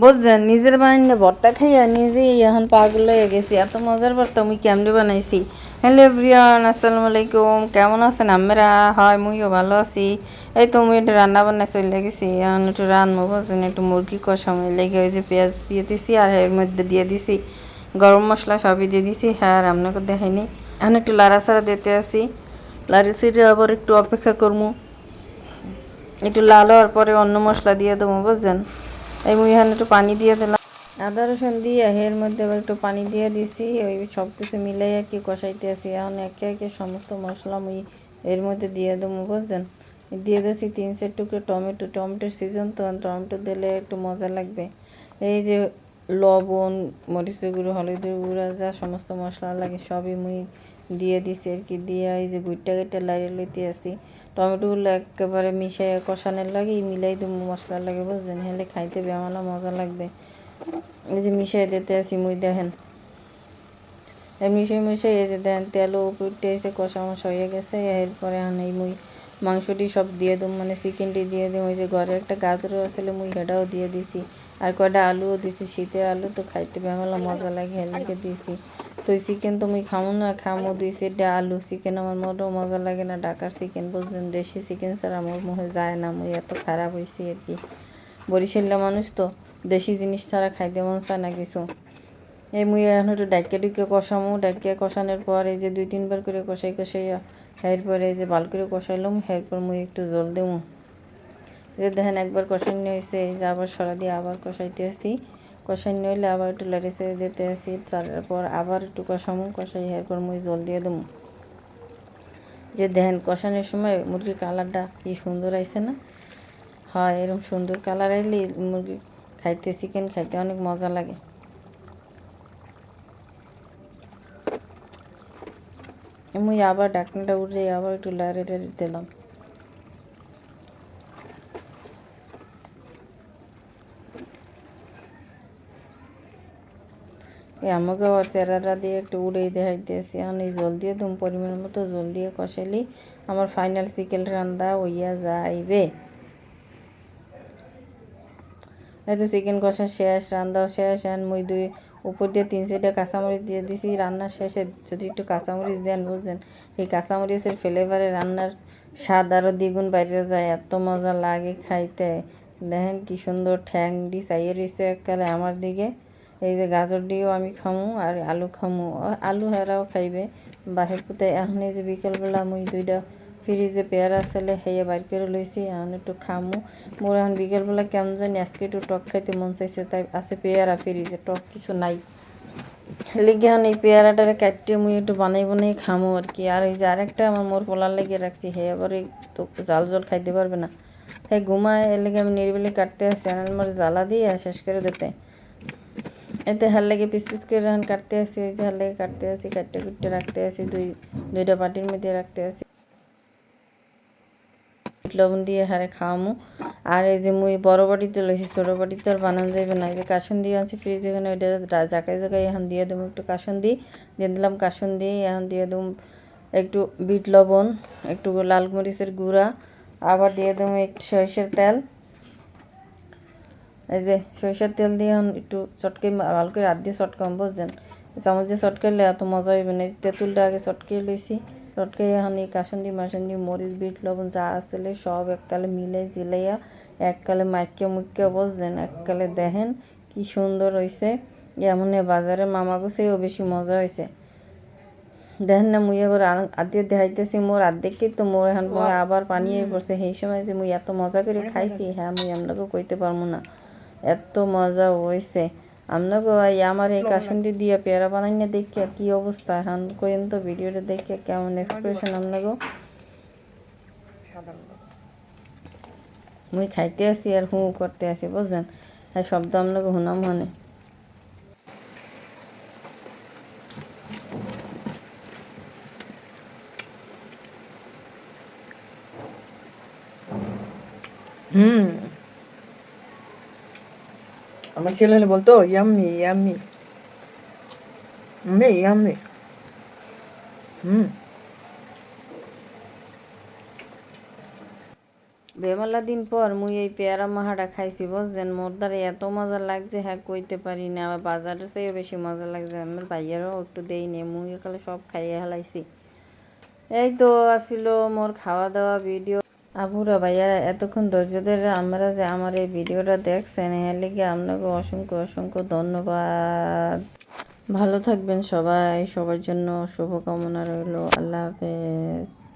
বুঝছেন, নিজের বানাইলে ভর্তা খাইয়া নিজেই এখন পাগল হয়ে গেছি। এত মজার ভর্তা মুই কেমনে বানাইছি? হ্যালো প্রিয়ান আসসালামু আলাইকুম। কেমন আছেন আমরা হয়, মুইও ভালো আছি। এই তো মুই একটু রান্না বান্না চলে গেছি। এখন একটু রান্না বুঝছেন, একটু মুরগি কষা মুই লেগে ওই যে পেঁয়াজ দিয়ে দিছি আর এর মধ্যে দিয়ে দিছি গরম মশলা সবই দিয়ে দিছি হ্যাঁ আর আপনাকে দেখাইনি। এখন একটু লাড়াচাড়া দিতে আসি। লাড়ি সিটে আবার একটু অপেক্ষা করব একটু লাল হওয়ার পরে অন্য মশলা দিয়ে দেবো, বুঝছেন। এই মুই এখানে একটু পানি দিয়ে দিলাম। আদা, রসুন দিয়ে এর মধ্যে আবার একটু পানি দিয়ে দিছি। ওই সব কিছু মিলাই আর কি কষাইতে আসি এখন একে একে সমস্ত মশলা মুই এর মধ্যে দিয়ে দেবো, বুঝছেন? দিয়ে দিয়েছি তিন চার টুকরো টমেটো। টমেটোর সিজন তো, টমেটো দিলে একটু মজা লাগবে। এই যে লবণ, মরিচের গুঁড়ো, হলুদের গুঁড়ো, যা সমস্ত মশলা লাগে সবই মুই দিয়ে দিছি আর কি। দিয়ে এই যে গুইটা গুইটা লাইরে লইতে আসি। টমেটোগুলো একেবারে মিশাই কষানোর লাগে মিলাই দেবো মশলা লাগে বুঝলেন হেলে খাইতে বেমালা মজা লাগবে। এই যে মিশাই দিতে আসি মুই, দেখেন। মিশাই মিশাই এই যে দেখেন, তেলও উপরতে এসে কষা মশা হয়ে গেছে, এরপরে এই মুই মাংসটি সব দিয়ে দেবো মানে চিকেনটি দিয়ে দিই ওই যে ঘরে একটা গাজরও আসলে মুই সেটাও দিয়ে দিছি। আর কয়টা আলুও দিছি শীতের আলু তো খাইতে বেমালা মজা লাগে হেলকে দিছি। তো এই চিকেন তো মুই খামো না খামো দুই সেটা আলু চিকেন আমার মোটেও মজা লাগে না ঢাকার চিকেন বুঝলেন দেশি চিকেন ছাড়া আমার মুখে যায় না মুই এত খারাপ হয়েছি আর কি। বরিশাল্লা মানুষ তো দেশি জিনিস ছাড়া খাইতে মন চায় না কিছু। এই মুই এখন একটু ডাকিয়ে ডুকে কষামো। ডাকিয়ে কষানোর পর এই যে দুই তিনবার করে কষাই কষাই, এরপরে এই যে ভালো করে কষাইলাম, এরপর মুই একটু জল দেবো যে দেখেন একবার কষানি হয়েছে এই যে আবার সরা দিয়ে আবার কষাইতে আসি। কষানি হইলে আবার একটু লাড়ি ছেড়ে দিতে আসি তারপর আবার একটু কষামো, কষাই এরপর মুই জল দিয়ে দেবো যে দেখেন কষানোর সময় মুরগির কালারটা কি সুন্দর আইছে না? হয় এরকম সুন্দর কালার আইলে মুরগি খাইতে চিকেন খাইতে অনেক মজা লাগে। মুই আবার ঢাকনাটা উঠে আবার একটু লাড়ে লাড়ে দিলাম। আমাকে আবার চেরাটা দিয়ে একটু উড়েই দেখাইতেছি। এখন এই জল দিয়ে তুমি পরিমাণ মতো জল দিয়ে কষাইলি আমার ফাইনাল চিকেন রান্দা হইয়া যাইবে। এই তো চিকেন কষা শেষ, রান্দাও শেষ, এখন মুই দুই উপর দিয়ে তিন সাইডে কাঁচামরিচ দিয়ে দিছি, রান্নার শেষে যদি একটু কাঁচামরিচ দেন বুঝছেন। এই কাঁচামরিচের ফ্লেভারে রান্নার স্বাদ আরও দ্বিগুণ বাইরে যায়, এত মজা লাগে খাইতে। দেখেন কি সুন্দর ঠ্যাং দি চাইয়ে রয়েছে এককালে আমার দিকে। এই যে গাজর দিয়েও আমি খামু আর আলু খামু। আলু হেরাও খাইবে। বাহির পুতে এখন এই যে বিকেলবেলা মুই দুইটা ফ্রিজে পেয়ারা ছেলে হেয়ে বাইর করে লইছি এখন একটু খামু। মোর এখন বিকেলবেলা কেমন জানি, আজকে একটু টক খাইতে মন চাইছে, তাই আছে পেয়ারা ফ্রিজে টক কিছু নাই। লেগে এখন এই পেয়ারাটারে কাটতে মুই একটু বানাই বানাই খামো আর কি আর এই যে আরেকটা আমার মোর পোলার লেগে রাখছি হে আবার তো জাল জল খাইতে পারবে না। হে ঘুমায় এর লেগে আমি নিরিবিলি কাটতে আসছি আর আমার জ্বালা দিয়ে, শেষ করে দিতে। এতে হার লাগে পিস পিস করে এখন কাটতে আসি ওই যে হার লাগে কাটতে আসি কাটতে কুটতে রাখতে আসি দুই, দুইটা বাটির মধ্যে রাখতে আসি লবণ দিয়ে হারে খাওয়ামু। আর এই যে মুই বড় বাটিতে লইছি, ছোট বাটিতে আর বানানো যাবে না। যে কাসুন দিয়ে আনছি ফ্রিজে ওখানে ওইটা জাকাই জাকাই এখন দিয়ে দেবো একটু কাসুন দিই দিয়ে দিলাম কাসুন দিয়ে এখন দিয়ে দেবো একটু বিট লবণ, একটু লাল মরিচের গুঁড়া, আবার দিয়ে দেবো একটু সরিষার তেল। এই যে সরিষার তেল দিয়ে এখন একটু চটকে, ভালো করে হাত দিয়ে চটকাম, বুঝছেন? চামচ দিয়ে চটকাইলে এত মজা হইবে না। তেঁতুলটা আগে চটকে লইছি। এখন এই কাসন্দি মাসন্দি মরিচ বিট লবণ যা আসলে সব এককালে মিলে জিলাইয়া এককালে মাইকে মুখকে বুঝছেন এককালে দেখেন কি সুন্দর হয়েছে এমন বাজারে মামা গুছেও বেশি মজা হয়েছে দেখেন না মুই এবার আদিয়ে দেখাইতেছি মোর আর্ধেকই তো মোর এখন আবার পানি হয়ে পড়ছে। সেই সময় যে মুই এত মজা করে খাইছি হ্যাঁ মুই আপনাকে কইতে পারব না। এত মজা হয়েছে আপনাকে এই আমার এই কাসুন্দি দিয়ে পেয়ারা বানাই না দেখিয়া কি অবস্থা? এখন কইন তো ভিডিওটা দেখিয়া কেমন এক্সপ্রেশন আপনাকে মুই খাইতে আসি আর হু করতে আসি বুঝছেন? হ্যাঁ শব্দ আপনাকে হুনাম হনে হুম। আমার ছেলে হলে বলতো, ইয়াম্মি ইয়াম্মি ইয়াম্মি ইয়াম্মি, হুম। বেমালা দিন পর মুই এই পেয়ারা মাহাটা খাইছি, বুঝছেন? মোর দ্বারা এত মজা লাগছে হ্যাঁ কইতে পারি না। আবার বাজারের চেয়েও বেশি মজা লাগছে। আমার ভাইয়ারও একটু দেই নে মুই একালে সব খাইয়ে হেলাইছি। এই তো, আসিল মোর খাওয়া দাওয়া ভিডিও আপুরা ভাইয়ারা, এতক্ষণ ধৈর্য ধরে আমরা যে আমার এই ভিডিওটা দেখছেন, এর লিগে আপনাকে অসংখ্য অসংখ্য ধন্যবাদ। ভালো থাকবেন সবাই, সবার জন্য শুভকামনা রইল, আল্লাহ হাফেজ।